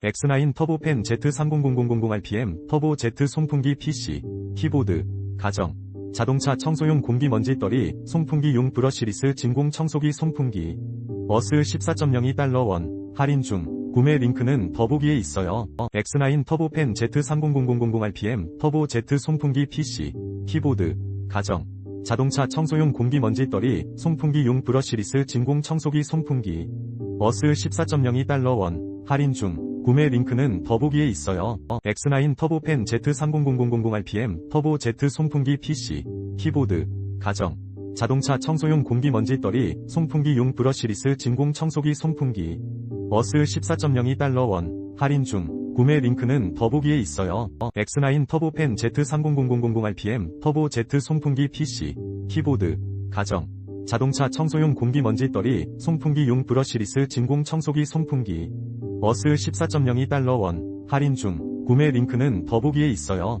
X9 터보팬 Z300000RPM 터보 Z 송풍기 PC, 키보드, 가정, 자동차 청소용 공기먼지 떨이 송풍기용 브러쉬리스 진공 청소기 송풍기, 어스 14.02 달러 원, 할인 중, 구매 링크는 더보기에 있어요. X9 터보팬 Z300000RPM 터보 Z 송풍기 PC, 키보드, 가정, 자동차 청소용 공기먼지 떨이 송풍기용 브러쉬리스 진공 청소기 송풍기, 어스 14.02 달러 원, 할인 중, 구매 링크는 더보기에 있어요. X9 터보팬 Z300000RPM 터보 Z 송풍기 PC, 키보드, 가정, 자동차 청소용 공기먼지 떨이 송풍기용 브러쉬리스 진공 청소기 송풍기, 어스 14.02 달러 원, 할인 중, 구매 링크는 더보기에 있어요. X9 터보팬 Z300000RPM 터보 Z 송풍기 PC, 키보드, 가정, 자동차 청소용 공기먼지 떨이 송풍기용 브러쉬리스 진공 청소기 송풍기, 어스 14.02달러 원, 할인 중, 구매 링크는 더보기에 있어요.